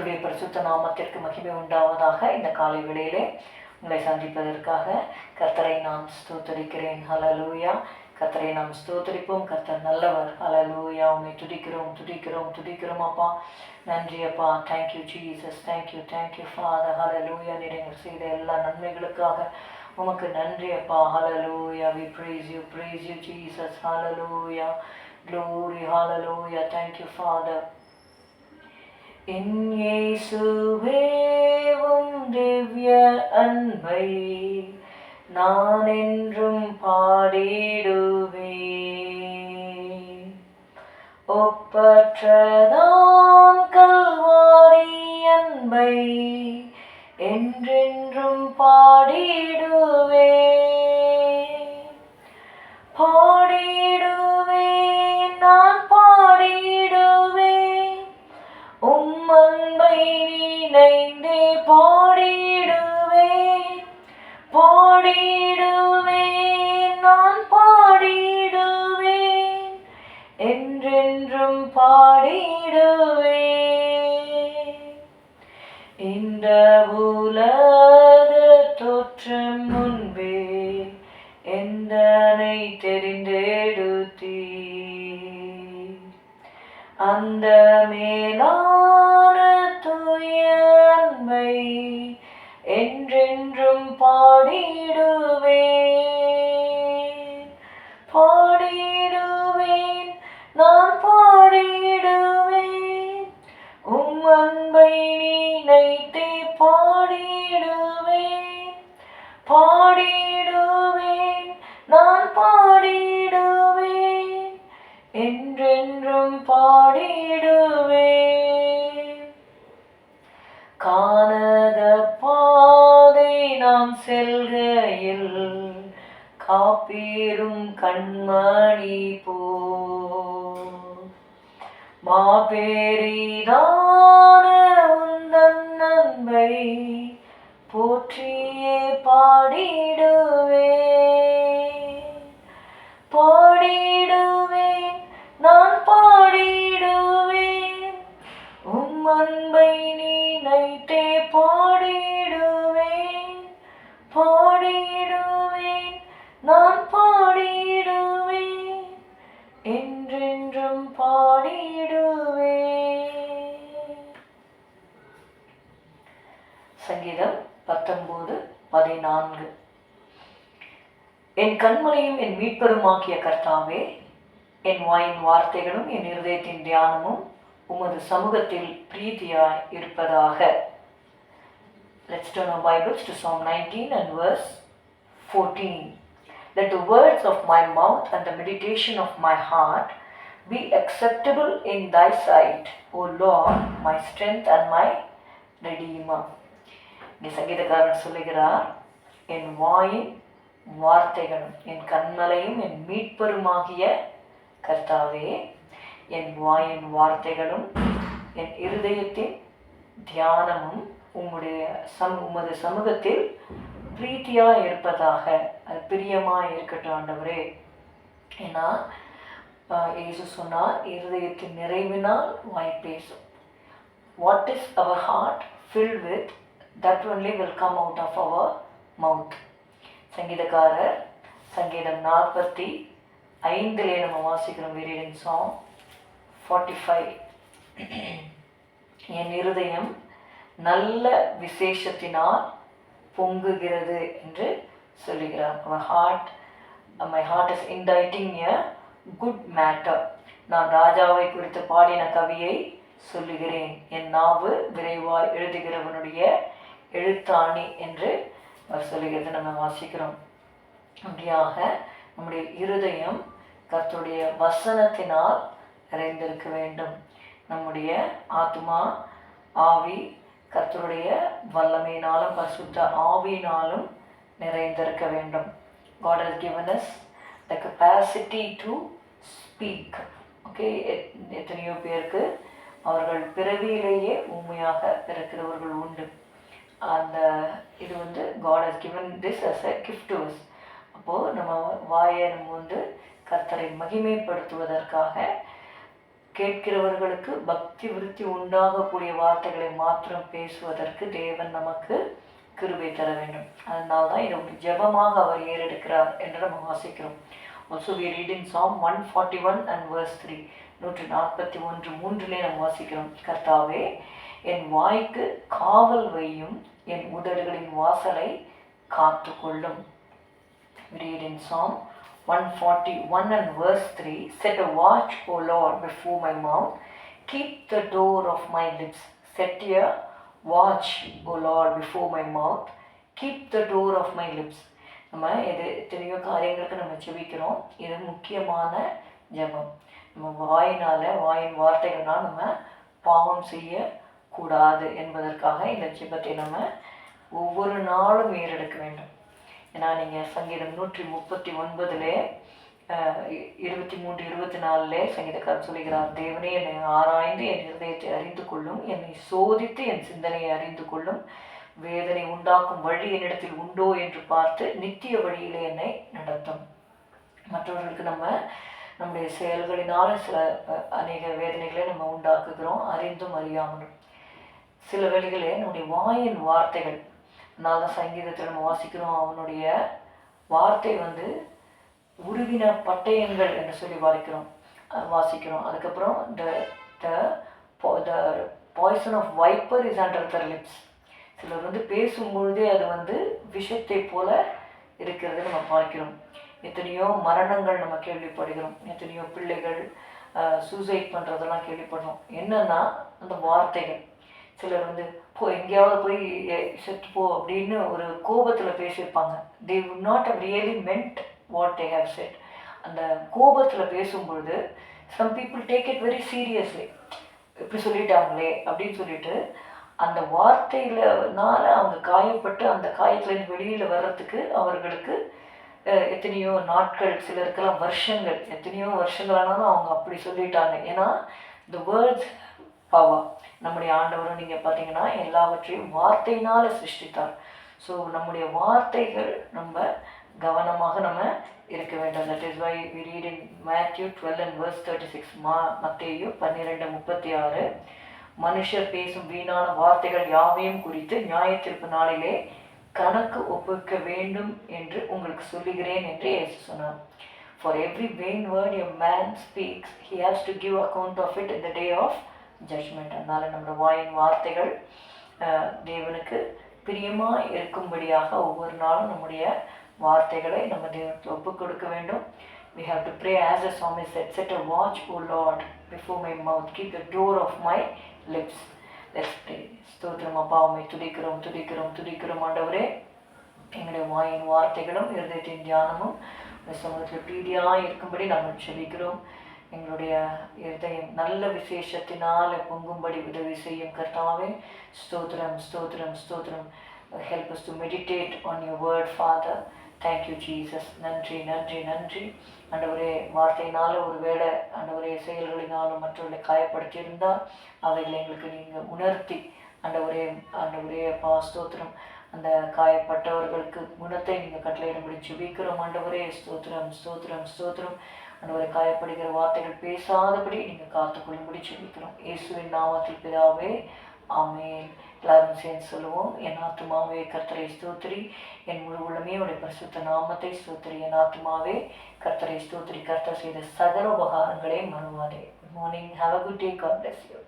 கர்த்தருடைய பரிசுத்த நாமத்திற்கு மகிமை உண்டாவதாக இந்த காலை வேளையிலே உங்களை சந்திப்பதற்காக கர்த்தரை நாம் ஸ்தோத்தரிக்கிறேன். ஹலலூயா கர்த்தரை நாம் ஸ்தோத்தரிப்போம். கர்த்தர் நல்லவர். ஹலலூயா உண்மை துடிக்கிறோம் துடிக்கிறோம் துடிக்கிறோம் அப்பா. நன்றி அப்பா. Thank you Jesus thank you thank you father hallelujah நீங்கள் செய்த எல்லா நன்மைகளுக்காக உமக்கு நன்றி அப்பா. Hallelujah we praise you praise you Jesus hallelujah glory hallelujah thank you father என் இயேசுவே உம் திவ்ய அன்பை நான் என்றும் பாடிடுவே ஒப்பற்றதான் கல்வாரி அன்பை என்றென்றும் பாடிடுவே பாடிடு அன்பை நினைந்தே பாடிடுவேன். பாடிடுவேன் நான் பாடிடுவேன். என்றென்றும் பாடிடுவேன். இந்த உலக தோற்றம் முன்பே எந்தனை தெரிந்தெடுத்தீ அந்த மேலா பாடிடுவேன் பாடிடுவேன் நான் பாடிடுவேன் உம் அன்பை நினைத்தே பாடிடுவேன் பாடிடுவேன் நான் பாடிடுவேன் என்றென்றும் பாடிடுவேன் காணக செல்கையில் காப்பீரும் கண்மணி போ. மாபேரிதான உந்தன் அன்பை போற்றியே பாடிடுவே. பாடிடுவேன் நான் பாடிடுவேன். உம் அன்பை சங்கீதம் பத்தொன்பது பதினான்கு என் கண்மலையும் என் மீட்பருமாக்கிய கர்த்தாவே என் வாயின் வார்த்தைகளும் என் இருதயத்தின் தியானமும் உமது சமூகத்தில் பிரீதியாய் இருப்பதாக Let's turn our Bibles to Psalm 19 and verse 14. Let the words of my mouth and the meditation of my heart be acceptable in thy sight, O Lord, my strength and my redeemer. இங்கே சங்கீதக்காரன் சொல்லுகிறார் என் வாயின் வார்த்தைகளும் என் கண்மலையும் என் மீட்பருமாகிய கர்த்தாவே என் வாயின் வார்த்தைகளும் என் இருதயத்தின் தியானமும் உம்முடைய சம் உமது சமூகத்தில் பிரீத்தியாக இருப்பதாக அது பிரியமாக இருக்கட்டும் ஆண்டவரே. ஏன்னா இயேசு சொன்னால் இருதயத்தின் நிறைவினால் வாய் பேசும். What is our heart fill with that only will come out of our mouth சங்கீதக்காரர் சங்கீதம் நாற்பத்தி ஐந்திலே நம்ம வாசிக்கிறோம் வீரின் சாங் ஃபார்ட்டி ஃபைவ் என் இருதயம் நல்ல விசேஷத்தினால் பொங்குகிறது என்று சொல்லுகிறார். My heart my heart is inditing a good matter நான் ராஜாவை குறித்து பாடின கவியை சொல்லுகிறேன். என் நாவு விரைவாய் எழுதுகிறவனுடைய எழுத்தாணி என்று அவர் சொல்லுகிறது. நம்ம வாசிக்கிறோம். அப்படியாக நம்முடைய இருதயம் கத்துடைய வசனத்தினால் நிறைந்திருக்க வேண்டும். நம்முடைய ஆத்மா ஆவி கத்தருடைய வல்லமையினாலும் பசுத்த ஆவியினாலும் நிறைந்திருக்க வேண்டும். God has given us the capacity to speak. Okay எத்தனையோ பேருக்கு அவர்கள் பிறவியிலேயே உண்மையாக பிறக்கிறவர்கள் உண்டு. அந்த இது வந்து God has given this as a gift அப்போது நம்ம வாயை நம்ம வந்து கர்த்தரை மகிமைப்படுத்துவதற்காக கேட்கிறவர்களுக்கு பக்தி விருத்தி உண்டாகக்கூடிய வார்த்தைகளை மாத்திரம் பேசுவதற்கு தேவன் நமக்கு கிருபை தர வேண்டும். அதனால தான் இதை ஒரு ஜெபமாக அவர் ஏறெடுக்கிறார் என்று நம்ம வாசிக்கிறோம். Also we read in psalm one forty one and verse three நூற்றி நாற்பத்தி ஒன்று மூன்றிலே நம்ம வாசிக்கிறோம். கர்த்தாவே என் வாய்க்கு காவல் வையும் என் உதடுகளின் வாசலை காத்து கொள்ளும் psalm one forty one and verse three set a watch O Lord before my mouth keep the door of my lips set a watch O Lord before my mouth keep the door of my lips நம்ம எது எத்தனையோ காரியங்களுக்கு நம்ம செவிக்கிறோம் இது முக்கியமான ஜபம் நம்ம வாயினால் வாயின் வார்த்தைகள்னால் நம்ம பாவம் செய்ய கூடாது என்பதற்காக இந்த ஜிபத்தை நம்ம ஒவ்வொரு நாளும் ஏறெடுக்க வேண்டும். ஏன்னா நீங்கள் சங்கீதம் நூற்றி முப்பத்தி ஒன்பதுலே இருபத்தி மூன்று இருபத்தி நாலுலே சங்கீதக்காரர் சொல்லுகிறார் தேவனே என்னை ஆராய்ந்து என் இருதயத்தை அறிந்து கொள்ளும் என்னை சோதித்து என் சிந்தனையை அறிந்து கொள்ளும். வேதனை உண்டாக்கும் வழி என்னிடத்தில் உண்டோ என்று பார்த்து நித்திய வழியிலே என்னை நடத்தும். மற்றவர்களுக்கு நம்ம நம்முடைய செயல்களினால சில அநேக வேதனைகளை நம்ம உண்டாக்குகிறோம் அறிந்தும் அறியாமலும். சில வேளைகளில் என்னுடைய வாயின் வார்த்தைகள். நான் தான் சங்கீதத்தில் நம்ம வாசிக்கிறோம். அவனுடைய வார்த்தை வந்து உருவின பட்டயங்கள் என்று சொல்லி வாசிக்கிறோம். வாசிக்கிறோம். அதுக்கப்புறம் the the the poison of viper is under their lips சிலர் வந்து பேசும்பொழுதே அது வந்து விஷத்தை போல இருக்கிறது நம்ம பார்க்கிறோம். எத்தனையோ மரணங்கள் நம்ம கேள்விப்படுகிறோம். எத்தனையோ பிள்ளைகள் சூசைட் பண்ணுறதெல்லாம் கேள்விப்படுறோம். என்னன்னா அந்த வார்த்தைகள். சிலர் வந்து போ எங்கேயாவது போய் செத்து போ அப்படின்னு ஒரு கோபத்தில் பேசியிருப்பாங்க. They would not a really meant what they have said அந்த கோபத்தில் பேசும்பொழுது some people take it very seriously இப்படி சொல்லிட்டாங்களே அப்படின்னு சொல்லிட்டு அந்த வார்த்தையிலனால அவங்க காயப்பட்டு அந்த காயத்துலேருந்து வெளியில் வர்றதுக்கு அவர்களுக்கு எத்தனையோ நாட்கள் சிலருக்கெல்லாம் வருஷங்கள் எத்தனையோ வருஷங்களானாலும் அவங்க அப்படி சொல்லிட்டாங்க. ஏன்னா த வேர்ட்ஸ் பாவா நம்முடைய ஆண்டவரும் நீங்கள் பார்த்தீங்கன்னா எல்லாவற்றையும் வார்த்தையினால் சிருஷ்டித்தார். ஸோ நம்முடைய வார்த்தைகள் நம்ம கவனமாக நம்ம இருக்க வேண்டும். That is why we read in Matthew twelve and verse thirty six மா மத்தேயு பன்னிரெண்டு முப்பத்தி ஆறு மனுஷர் பேசும் வீணான வார்த்தைகள் யாவையும் குறித்து நியாயத்திற்பு நாளிலே கணக்கு ஒப்புவிக்க வேண்டும் என்று உங்களுக்கு சொல்லுகிறேன் என்று இயேசு சொன்னார். For every vain word a man speaks he has give give of it it the day of judgement அதனால் நம்மளோட வாயின் வார்த்தைகள் தேவனுக்கு பிரியமாக இருக்கும்படியாக ஒவ்வொரு நாளும் நம்முடைய வார்த்தைகளை நம்ம தேவனுக்கு ஒப்புக் கொடுக்க வேண்டும். We have to pray as a psalmist said set a watch o lord before my mouth. Keep the door of my lips. Let's pray. ஸ்தோத்திரம் அப்பா உம்மை துடிக்கிறோம் துடிக்கிறோம் துடிக்கிறோம் ஆண்டவரே. எங்களுடைய வாயின் வார்த்தைகளும் இருதயத்தின் தியானமும் சமூகத்தில் பீடியாக இருக்கும்படி நாங்கள் செபிக்கிறோம். எங்களுடைய இதயம் நல்ல விசேஷத்தினால் பொங்கும்படி உதவி செய்யும் கர்த்தாவே. ஸ்தோத்திரம் ஸ்தோத்திரம் ஸ்தோத்திரம். Help us to meditate on your word father thank you Jesus நன்றி நன்றி நன்றி நன்றி. ஒரு வேளை ஒருவேளை ஒரே செயல்களினாலும் மற்றவர்களை காயப்படுத்தியிருந்தால் அவைகளை எங்களுக்கு நீங்கள் உணர்த்தி ஆண்டவரே ஒரே அப்பா ஸ்தோத்திரம். அந்த காயப்பட்டவர்களுக்கு குணத்தை நீங்கள் கட்டளையிடும்படி ஜெபிக்கிறோம் ஆண்டவரே. ஸ்தோத்திரம் ஸ்தோத்திரம் ஸ்தோத்திரம். ஆண்டவரை காயப்படுகிற வார்த்தைகள் பேசாதபடி நீங்கள் காத்துக்கொள்ளும்படி சொல்லிக்கிறோம் இயேசுவின் நாமத்தில் பிதாவே ஆமென். எல்லாரும் சேர்ந்து சொல்லுவோம் என் ஆத்மாவே கர்த்தரை ஸ்தோத்திரி. என் முழு உள்ளமே உடைய பரிசுத்த நாமத்தை ஸ்தோத்திரி. என் ஆத்மாவே கர்த்தரை ஸ்தோத்திரி. கர்த்தர் செய்த சகல உபகாரங்களே மறுவாதே. Good morning have a good day God bless you